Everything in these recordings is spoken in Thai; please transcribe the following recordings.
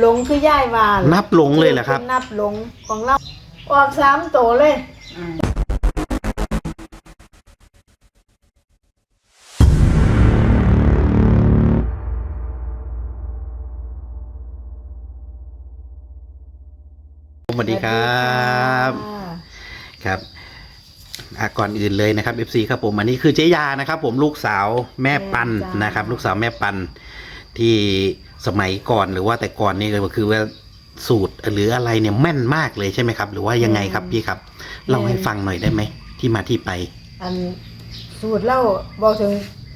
หลงคือย่ายว่านับหลงเลยเหรอครับ นับหลงของเราออกสามโตเลยอืมสวัสดีครับ ครับอะก่อนอื่นเลยนะครับ FC ครับผมอันนี้คือเจ๊ยานะครับ ผมลูกสาวแม่ปันแม่จ้านนะครับ ลูกสาวแม่ปันที่ สมัยก่อนหรือว่าแต่ก่อนนี่ก็คือว่าสูตรหรืออะไรเนี่ยแม่นมากเลยใช่ไหมครับ หรือว่ายังไงครับพี่ครับเล่าให้ฟังหน่อยได้ไหมที่มาที่ไป อันสูตรเล่าบอกถึง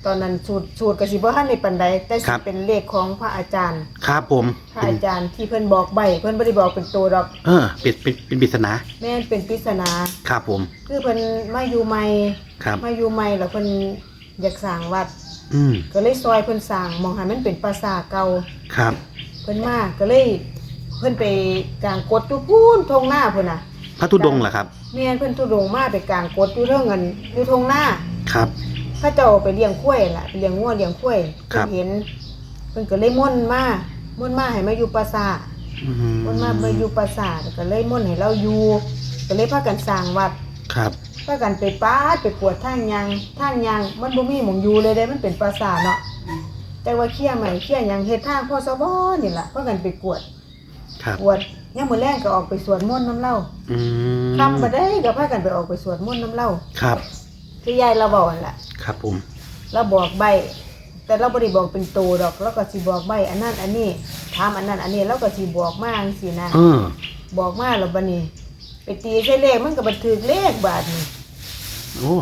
ตอนนั้นสูตรสูตรกสิบ่ทันในปันใดแต่ครัสิบเป็นเลขของพระอาจารย์ครับผมพระอาจารย์ที่เพิ่นบอกใบเพิ่นบ่ได้บอกเป็นตัวดอก เออเป็นเป็นเป็นปริศนาแม่นเป็นปริศนาครับผม คือเพิ่นมาอยู่ใหม่ครับมาอยู่ใหม่แล้วเพิ่นอยากสร้างวัด อืมก็เลยซอยเพิ่นสร้างหมองหันมันเป็นปราสาทเก่าครับเพิ่นมาก็เลยเพิ่นไปกลางกดอยู่พูนทงหน้าพุ่นน่ะพระธุดงค์เหรอครับ แม่นเพิ่นทุดงมาไปกลางกดอยู่เรื่องเงินอยู่ทงหน้าครับ พระเจ้าไปเลี้ยงข้วยล่ะไปเลี้ยงงัวเลี้ยงข้วยครัเพิ่บ นเห็นเพิ่นก็เลยม่นมาม่นมาให้มาอยู่ปราสาทอืม่นมามาอยู่ปราสาทก็เลยม่นให้เราอยู่ก็เลยพากันสร้างวัด ครับ พากันไปปาดไปกวดทางยังทางยังมันบ่มีหม่องอยู่เลยเด้มันเป็นปราสาทเนาะอืมแต่ว่าเคลียร์ใหม่เคลียร์หยังเฮ็ดทางพ่อสบนี่ล่ะพากันไปกวดครับกวดยามมื้อแลงก็ออกไปสวดมนต์น้ำเล่าอืมคำบ่ได้ก็พากันไปออกไปสวดมนต์น้ำเล่าครับ คือยายเราบอกนั่นล่ะ ครับผม เราบอกใบ แต่เราบ่ได้บอกเป็นตัวดอกเราก็สิบอกใบอันนั้นอันนี้ถามอันนั้นอันนี้เราก็สิบอกมาจังซี่นะ เออ บอกมาแล้วบัดนี้ไป ตีใส่เลขมันก็บันทึกเลขบาดนี้โอ้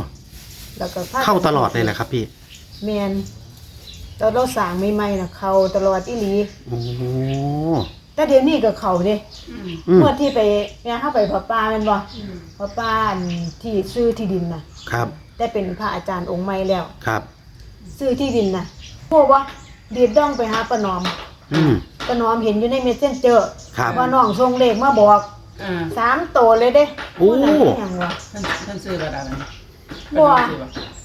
แล้วก็พกันเข้าตลอดเลยแหละครับ พี่แม่นตอนเราสร้างใหม่ๆน่ะเข้าตลอดอีหลีโอ้แต่เดี๋ยวนี้ก็เข้าเด้อืมอืมเมื่อที่ไปเนี่ยเฮาไปพระป่าแม่นบ่อืมพระป่าอันที่ซื้อที่ดินน่ะครับแต่เป็นพระอาจารย์องค์ใหม่แล้ว ครับ ซื้อที่ดินน่ะโหว่าดีดดองไปหาป้าหนอมอืมป้าหนอมเห็นอยู่ในเมสเซนเจอร์ครับ ว่าน้องส่งเลขมาบอก อ่าสามโตเลยเด้โอ้ว่านั่นเป็นหยังวะท่านท่านซื้อระดับไหนบ่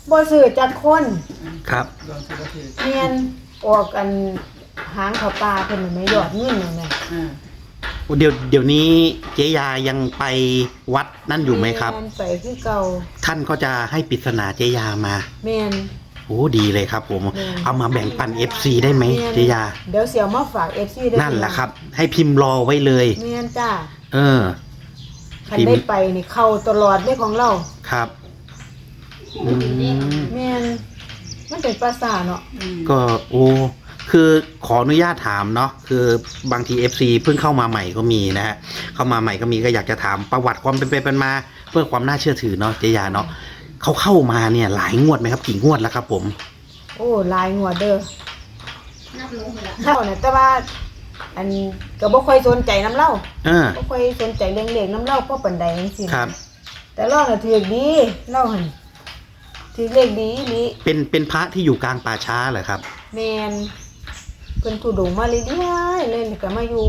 บ่ซื้อจักคนครับลองซื้อก็คือเนียนออกกันหางเขาปลาเพิ่นน่ะไม่ยอดเงินนั่นน่ะอ่าเดี๋ยวเดี๋ยวนี้เจ๊ยายังไปวัดนั่นอยู่ไหมครับแม่นไปคือเก่าท่านก็จะให้ปริศนาเจ๊ยามา แม่น โอ้ดีเลยครับผมแม่นเอามาแบ่งปัน FC ได้ไหมแม่นเจ๊ยา เดี๋ยวเสียวมาฝาก FC ได้นั่นแหละครับ ให้พิมพ์รอไว้เลยแม่นจ้าเออ คันพิมพ์ได้ไปนี่เข้าตลอดเลยของเราครับอืมแม่นมันเป็นภาษาทเนาะอืมก็โอ้คือขออนุญาตถามเนาะคือบางที FC เพิ่งเข้ามาใหม่ก็มีนะฮะเข้ามาใหม่ก็มีก็อยากจะถามประวัติความเป็นไปเป็นมา เพื่อความน่าเชื่อถือเนาะเจยาเนาะ เขาเข้ามาเนี่ย หลายงวดไหมครับกี่งวดแล้วครับ ผม โอ้หลายหัวเด้อเท่าเนี่ยแต่ว่า อันก็บ่ค่อยสนใจน้ำเล่าเออบ่ค่อยสนใจเรื่องเลขน้ำเล่าเพราะปานใดจังซี่ครับ แต่เราน่ะถือดีเล่าหั่นถือเลขดีอีหลีเป็นเป็นพระที่อยู่กลางป่าช้าเหรอครับ แม่นเพิ่นทุดงมาเรื่อยๆเลยแล้วก็มาอยู่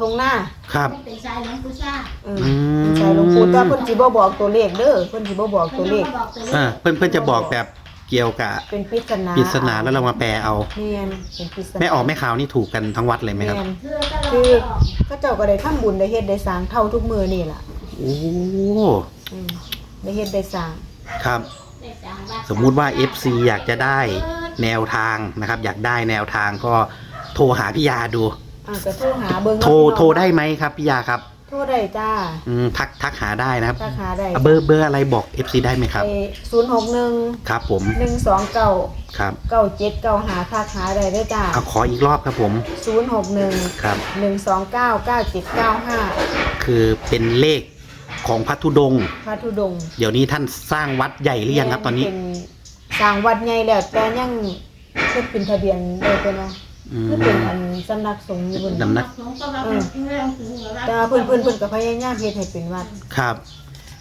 ทงหน้าครับ เป็นสายหลวงปู่ชาเอออืมใช่หลวงปู่แต่เพิ่นสิบ่บอกตัวเลขเด้อเพิ่นสิบ่บอกตัวเลข บอกตัวเลเออขเพื่อนเพื่อนจะบอกแบบเกี่ยวกับเป็นปริศนาปริศนาแล้วเรามาแปลเอา แม่นเป็นปริศนาแม่ออกแม่ขาวนี่ถูกกันทั้งวัดเลยไหมครับ แม่นคือตลอดคือเขาเจ้าก็ได้ทำบุญได้เฮ็ดได้สร้างเท่าทุกมือนี่ล่ะโอ้อืมได้เฮ็ดได้สร้าง ครับได้สร้างบ้านสมมุติว่า FC อยากจะได้แนวทางนะครับ อยากได้แนวทางก็โทรหาพี่ยาดู อ่าก็โทรหาเบิ่งโทรเนาะโทรได้ไหมครับพี่ยาครับโทรได้จ้าอืมทักทักหาได้นะครับทักหาได้อะเบอร์เบอร์อะไรบอก FC ได้ไหมครับไอ้061ครับ ผม129ครับ9795ทักหาได้เด้อจ้าเอาขออีกรอบครับผม061ครับ129 9795คือเป็นเลขของพัทุดงค์พระธุดงค์เดี๋ยวนี้ท่านสร้างวัดใหญ่หรือยังครับตอนนี้ เป็นสร้างวัดใหญ่แล้วแต่ยังเพิ่นเป็นทะเบียนได้เพิ่นเนาะอืม คือเป็นอันสำนักสงฆ์อยู่บนสำนักสงฆ์ก็ว่าเป็นเรื่องถึงหรือว่าแต่ว่าเพิ่นเพิ่นเพิ่นก็พยายามเฮ็ดให้เป็นวัดครับ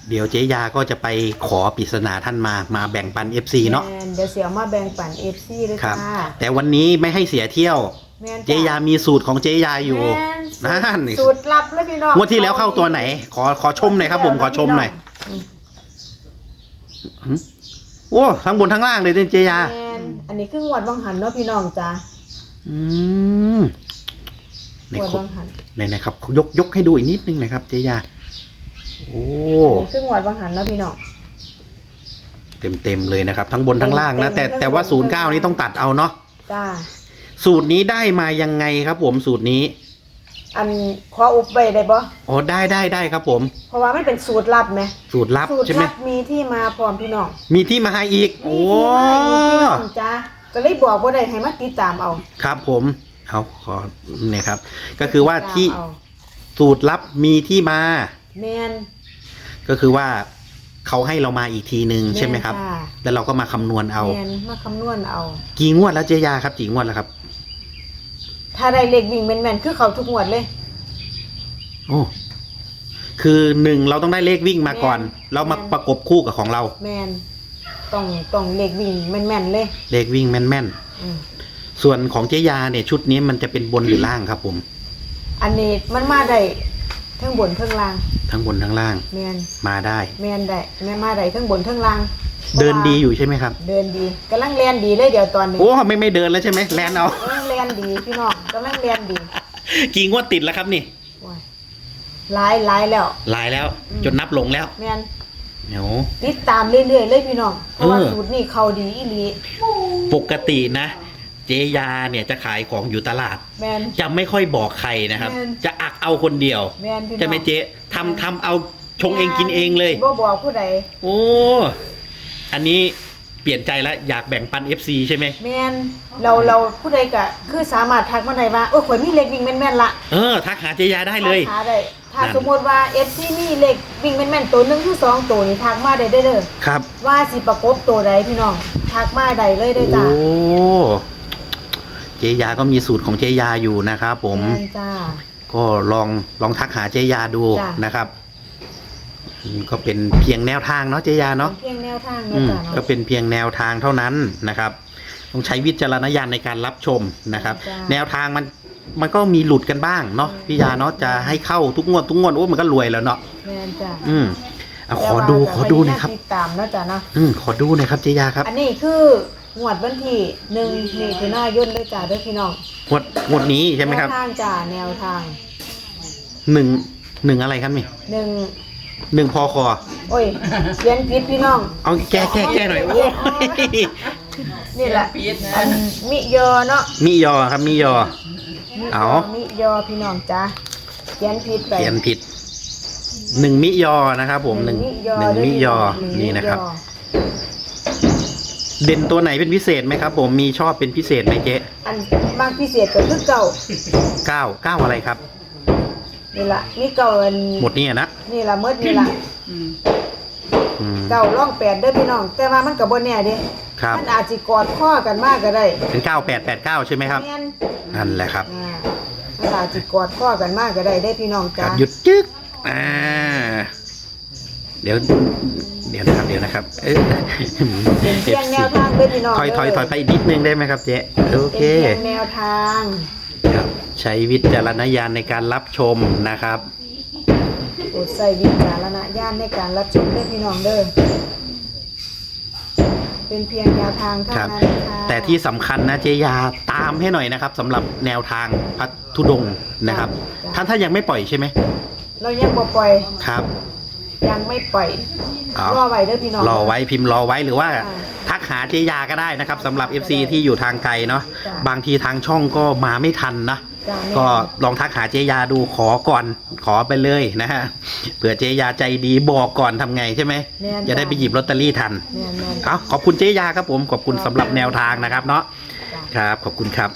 เดี๋ยวเจ๊ยาก็จะไปขอปริศนาท่านมามาแบ่งปัน FC เนาะแม่เดี๋ยวเสียมาแบ่งปัน FC ด้วยครับจ้าแต่วันนี้ไม่ให้เสียเที่ยว แม่นเจ๊ยามีสูตรของเจ๊ยาอยู่ แม่นนั่นสูตรลับเลยพี่น้องงวดที่แล้วเข้าตัวไหน ขอขอชมหน่อยครับ ผมขอชมหน่อยอืมหืมโอ้ทั้งบนทั้งล่างเลยเจ๊ยา แม่นอันนี้คืองวดวังหันเนาะพี่น้องจ้า อืมในงวดครบาบงหันในนะครับยกยกให้ดูอีกนิดนึงนะครับเจยาโอ้ซึ่งงวดบางหันแล้วพี่น้อง เต็มเต็มๆเลยนะครับ ทั้งบนทั้งล่างนะแต่เต็มๆแต่ว่าทั้ศูงนบย์นเก้าทั้งล่างนี้ต้องตัดเอาเนาะจ้า สูตรนี้ได้มายังไงครับ ผมสูตรนี้อันขออุบไว้ได้บ่อ๋อได้ได้ได้ครับ ผม เพราะว่ามันเป็นสูตรลับไหมสูตรลับสูตรใช่ไหมลับมีที่มาพร้อมพี่น้องมีที่มาให้อีก โอ้ มีที่มาอีกพี่น้องจ้า ก็เลยบอกว่าได้ให้มาติดตามเอาครับผมเอาขอเนี่ยครับ ก็คือว่าที่ติดตมเอสูตรลับมีที่มา แมนก็คือว่าเขาให้เรามาอีกทีหนึ่งใช่ไหมครับ แนจ้าแล้วเราก็มาคำนวณเอา แมนมาคำนวณเอา กี่งวดแล้วเจยาครับกี่งวดแล้วครับ ถ้าได้เลขวิ่งแม่นๆคือเขาทุกงวดเลย โอ้คือหนึ่งเราต้องได้เลขวิ่งมาก่อน แม่น เรามาแม่นประกบคู่กับของเรา แมน ต้องต้องเลขวิ่งแม่นๆเลย เลขวิ่งแม่นอืมๆ ส่วนของเจยาเนี่ยชุดนี้มันจะเป็นบนหรือล่างครับผม อันนี้มันมาได้ทั้งบนทั้งล่างทั้งบนทั้งล่างแมนมาได้ แมนได้แม่นมาได้ทั้งบนทั้งล่างเดินดีอยู่ใช่ไหมครับ เดินดีกำลังเรียนดีเลยเดี๋ยวตอนนี้โอ้ไม่ไม่เดินแล้วใช่ไหมแลนเอา กำลังเรียนดีพี่น้องกำลังเรียนดีกี่งวดติดแล้วครับนี่ว้ายหลายหลายแล้ว หลายแล้วอืมจนนับลงแล้ว แมน เดี๋ยว ติดตามเรื่อยๆเลยพี่น้อง เพราะว่าเออ สูตรนี่เขาดีอีหลีปกตินะ เจยาเนี่ยจะขายของอยู่ตลาด แมน จะไม่ค่อยบอกใครนะครับ แม่น จะอักเอาคนเดียวแมนพี่น้องจะไหม่เจ๊ทำทำเอาชงเองกินเองเลย บ่บอกผู้ใดโอ้ อันนี้ เปลี่ยนใจแล้วอยากแบ่งปัน FC ใช่ไหมแมนเราเราผู้ใดก็คือสามารถทักมาได้ว่าโอ้ยข่อยมีเลขวิ่งแม่นๆละเออทักหาเจยาได้เลย ทักหาได้ถ้านั่น สมมติว่า FC มีเลขวิ่งแม่นๆตัวหนึงคือสองตัวนี่ทักมาได้เด้อเด้อครับ ว่าสิประกบตัวใดพี่น้องทักมาได้เลยเด้อจ้าโอ้เจยาก็มีสูตรของเจยาอยู่นะครับผม แม่นจ้า ก็ลองลองทักหาเจยาดูจ้ะ นะครับอืม ก็เป็นเพียงแนวทางเนาะเจยาเนาะเพียงแนวทางอืเนาะมจ้าก็เนาะ เป็นเพียงแนวทางเท่านั้นนะครับ ต้องใช้วิจารณญาณในการรับชมนะครับ จ้ะ แนวทางมันมันก็มีหลุดกันบ้างเนาะพี่ยาเนาะจะให้เข้าทุกงวดทุกงวดโอ้มันก็รวยแล้วเนาะแม่นจ้าอืมเอาขอดูขอดูหน่อยครับ ติดตามเนาะจ้าเนาะ อืมขอดูหน่อยครับเจยาครับอันนี้คืองวดวันที่หนึ่งมิถุนายนเลยจ้าเด้อพี่น้องงวดงวดนี้ใช่ไหมครับแนวทางจ้าแนวทางหนึ่งหนึ่งอะไรครับนี่หนึ่ง หนึ่งพอคอโอ้ยเขียนผิดพี่น้อง เอาแก้แก้แก้หน่อยโอ้ยนี่แหละอันมิยอเนาะมียอครับมียอมิเอา มิยอพี่น้องจ้าเขียนผิดไป เขียนผิดหนึ่งมิยอนะครับ ผมหนึ่งหนึ่งมิยอหงนี่นะครับมิยอเด่นตัวไหนเป็นพิเศษไหมครับ ผมมีชอบเป็นพิเศษไหมเจ๊อันมากพิเศษก็คือเก่าเก้าเก้าอะไรครับ นี่ละมีเก่าอันหมดนี่อะนะนี่ละเมดนี่ละอืมเก่าร่องแปดเด้อพี่น้อง แต่ว่ามันก็บ่แน่เด้ครับมันอาจสิกอดข้อกันมากก็ได้เป็นเก้าแปดแปดเก้าใช่ไหมครับ แม่นนั่นแหละครับอ่ามันอาจสิกอดข้อกันมากก็ได้ได้อพี่น้องคจ้ารับหยุดจึ๊กอ่าเดี๋ยว เดี๋ยวนะครับเดี๋ยวนะครับ เออเป็นเพียงแนวทางเด้อพี่น้องถอยถอยถอยไปอีกนิดนึงได้ไหมครับเจ๊โอเป็นเคเพียงแนวทาง ครับ ใช้วิจารณญาณในการรับชมนะครับ โปรดใส่วิจารณญาณในการรับชมเด้อพี่น้องเด้อเป็นเพียงแนวทางเท่าครับ นั้นค่ะแต่ที่สำคัญนะเจยาตามให้หน่อยนะครับสำหรับแนวทางพัทธุดงค์นะครับ ท่านถ้ายังไม่ปล่อยใช่ไหมเรายังบ่ปล่อย ครับ ยังไม่ปล่อยเอารอไว้เด้อพี่น้อง รอไว้พิมพ์รอไว้หรือว่าค่ะทักหาเจยาก็ได้นะครับสำหรับ FC ที่อยู่ทางไกลเนาะจ้ะบางทีทางช่องก็มาไม่ทันนะ จ้าแม่ก็ลองทักหาเจยาดูขอก่อนขอไปเลยนะฮะเผื่อเจยาใจดีบอกก่อนทำไงใช่ไหมแม่นจะได้ไปหยิบลอตเตอรี่ทัน แม่นแม่นเอาขอบคุณเจยาครับผมขอบคุณสำหรับแนวทางนะครับเนาะจ้ะครับขอบคุณครับ